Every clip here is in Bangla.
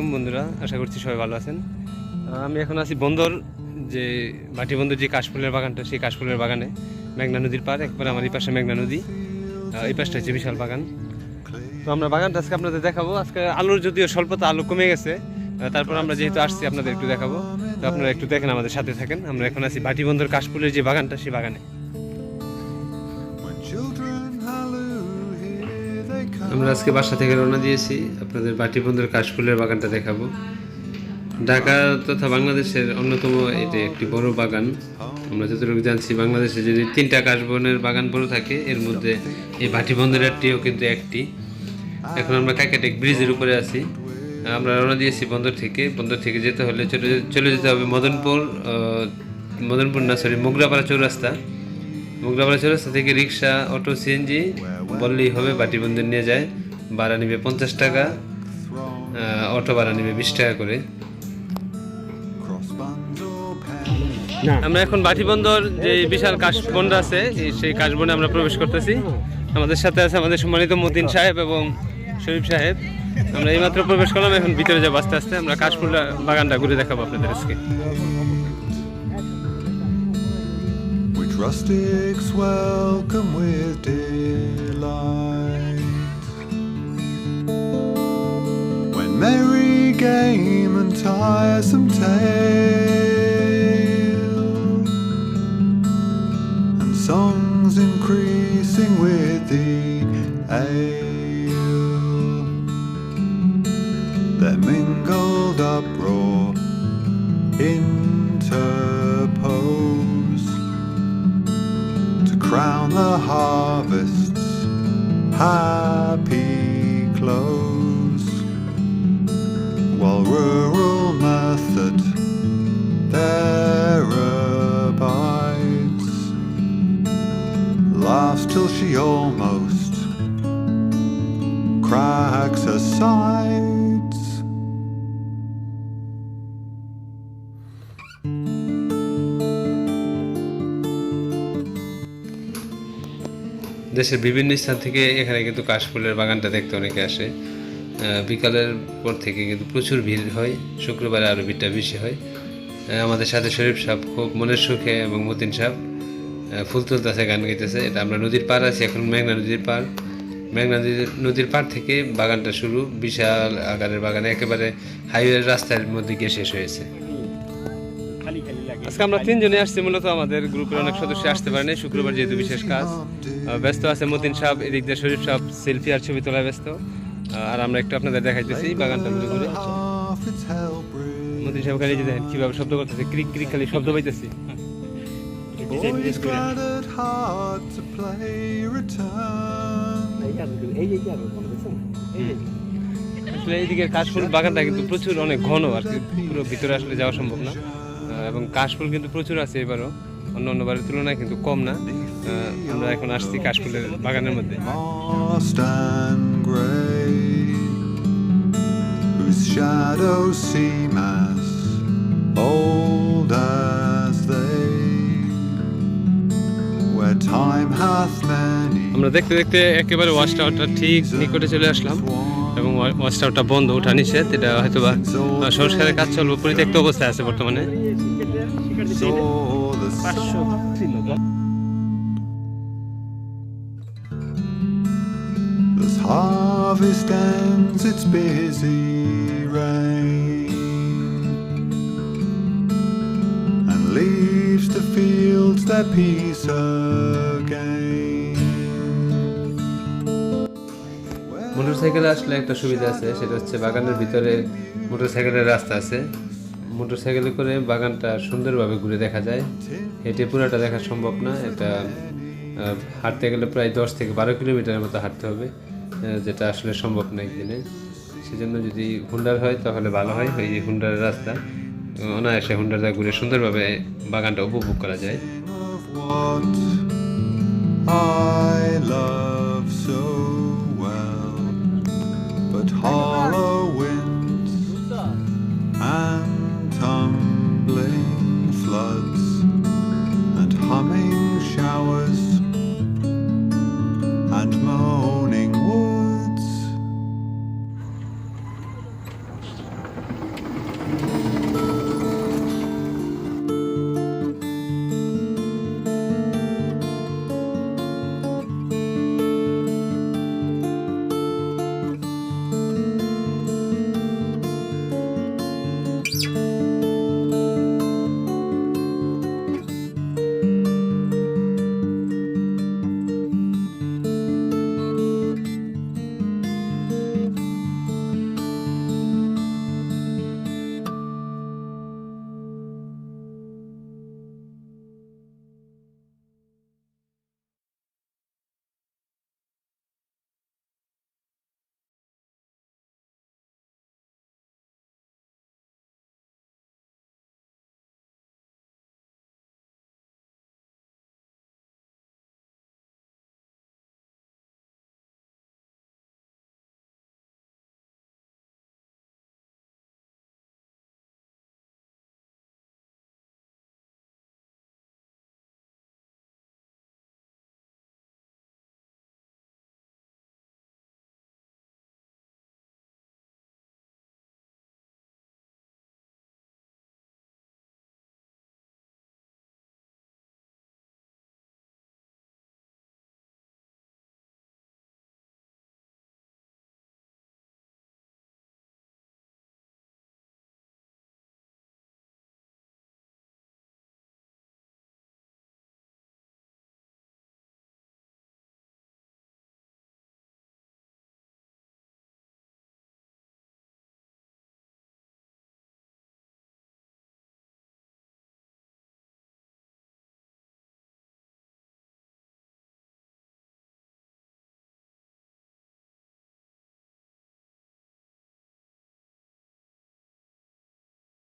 আলাইকুম বন্ধুরা, আশা করছি সবাই ভালো আছেন। আমি এখন আছি বন্দর, যে বাটি বন্দর যে কাশফুলের বাগানটা, সেই কাশফুলের বাগানে, মেঘনা নদীর পার একবার আমার এই পাশে মেঘনা নদী। এই পাশটা হচ্ছে বিশাল বাগান। তো আমরা বাগানটা আজকে আপনাদের দেখাবো। আজকে আলোর যদিও স্বল্পতা, আলো কমে গেছে তারপর আমরা যেহেতু আসছি, আপনাদের একটু দেখাবো। তো আপনারা একটু দেখেন, আমাদের সাথে থাকেন। আমরা এখন আছি বাটি বন্দর কাশফুলের যে বাগানটা, সেই বাগানে। আমরা আজকে বাসা থেকে রওনা দিয়েছি। আপনাদের বাটিবন্ধের কাশফুলের বাগানটা দেখাবো। ঢাকা তথা বাংলাদেশের অন্যতম এটি একটি বড় বাগান। আমরা যতটুকু জানছি, বাংলাদেশে যদি তিনটা কাশবনের বাগান বড় থাকে, এর মধ্যে এই বাটিবন্ধের একটিও কিন্তু একটি। এখন আমরা কাকাটেক ব্রিজের উপরে আছি। আমরা রওনা দিয়েছি বন্দর থেকে। বন্দর থেকে যেতে হলে চলে চলে যেতে হবে মদনপুর মদনপুর না সরি মোগরাপাড়া চৌরাস্তা। মোগরাপাড়া চৌরাস্তা থেকে রিক্সা অটো সিএনজি বললেই হবে বাটি বাটিবন্দর নিয়ে যায় ভাড়া নিবে পঞ্চাশ টাকা অটো ভাড়া নিবে বিশ টাকা করে. আমরা এখন বাটিবন্দর যে বিশাল কাশবন আছে সেই কাশবনে আমরা প্রবেশ করতেছি। আমাদের সাথে আছে আমাদের সম্মানিত মতিন সাহেব এবং শরীফ সাহেব। আমরা এইমাত্র প্রবেশ করলাম এখন ভিতরে যাব আস্তে আস্তে। আমরা কাশফুল বাগানটা ঘুরে দেখাবো আপনাদের আজকে। Rustics welcome with delight. When merry game and tiresome tale, and songs increasing with the ale, their mingled uproar interpose the harvest's happy close, while rural method there abides, laughs till she almost cracks her sides. দেশের বিভিন্ন স্থান থেকে এখানে কিন্তু কাশফুলের বাগানটা দেখতে অনেকে আসে। বিকালের পর থেকে কিন্তু প্রচুর ভিড় হয়, শুক্রবারে আরও ভিড়টা বেশি হয়। আমাদের সাথে শরীফ সাহেব, খুব মনের সুখে এবং মতিন সাহেব ফুল তুলতেছে, গান গাইতেছে। এটা আমরা নদীর পার আছি, এখন মেঘনা নদীর পার মেঘনা নদীর নদীর পার থেকে বাগানটা শুরু, বিশাল আকারের বাগান, একেবারে হাইওয়ের রাস্তার মধ্যে গিয়ে শেষ হয়েছে। আজকে আমরা তিনজনে আসছি মূলত আমাদের গ্রুপের অনেক সদস্য আসতে পারেনি শুক্রবার যেহেতু বিশেষ কাজ। ব্যস্ত আছে মতিন সাহেব এদিক দিয়ে শরীফ সাহেব সেলফি আর ছবি তোলায় ব্যস্ত। আর আমরা একটু আপনাদের দেখাইতেছি বাগানটা ঘুরে ঘুরে. মতিন সাহেব খালি দেখেন কীভাবে শব্দ করতেছে ক্রিক ক্রিক খালি শব্দ পাইতেছি. আসলে এইদিকে কাশফুল বাগানটা কিন্তু প্রচুর অনেক ঘন আর কি। পুরো ভিতরে আসলে যাওয়া সম্ভব না। এবং কাশফুল কিন্তু প্রচুর আছে এবারও। অন্য অন্য বারের তুলনায় কিন্তু কম না। আমরা এখন আসছি কাশফুলের বাগানের মধ্যে। Lost and grey, whose shadows seem as old as they, where time hath many. আমরা দেখতে দেখতে একেবারে টাওয়ারটা ঠিক নিকটে চলে আসলাম। এবং ওয়াচ বন্ধ ওঠা নিষেধ এটা হয়তো বা সংস্কারের কাজ চলবে পরিত্যক্ত অবস্থায় আছে বর্তমানে harvest ends its busy reign and leaves the fields their peace মোটরসাইকেলে আসলে একটা সুবিধা আছে, সেটা হচ্ছে বাগানের ভিতরে মোটরসাইকেলের রাস্তা আছে। মোটরসাইকেলে করে বাগানটা সুন্দরভাবে ঘুরে দেখা যায়। হেঁটে পুরাটা দেখা সম্ভব না, এটা হাঁটতে গেলে প্রায় দশ থেকে বারো কিলোমিটারের মতো হাঁটতে হবে যেটা আসলে সম্ভব না একদিনে সেজন্য যদি হুন্ডার হয়, তাহলে ভালো হয় এই যে হুন্ডারের রাস্তা অনায়াসে হুন্ডারটা ঘুরে সুন্দরভাবে বাগানটা উপভোগ করা যায়। I love so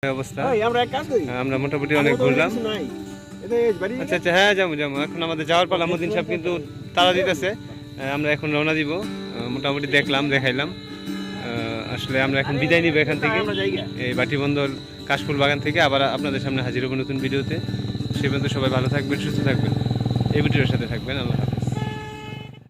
অবস্থা? আমরা মোটামুটি অনেক ঘুরলাম। আচ্ছা আচ্ছা হ্যাঁ যাব যাব। এখন আমাদের যাওয়ার পালা মদিন সাহেব কিন্তু তারা দিতেছে। আমরা এখন রওনা দিব। মোটামুটি দেখলাম দেখাইলাম। আহ, আসলে আমরা এখন বিদায় নিব এখান থেকে। এই বাটিবন্দর কাশফুল বাগান থেকে আবার আপনাদের সামনে হাজির হব নতুন ভিডিওতে। সে পর্যন্ত সবাই ভালো থাকবেন সুস্থ থাকবেন। এই ভিডিওর সাথে থাকবেন আল্লাহ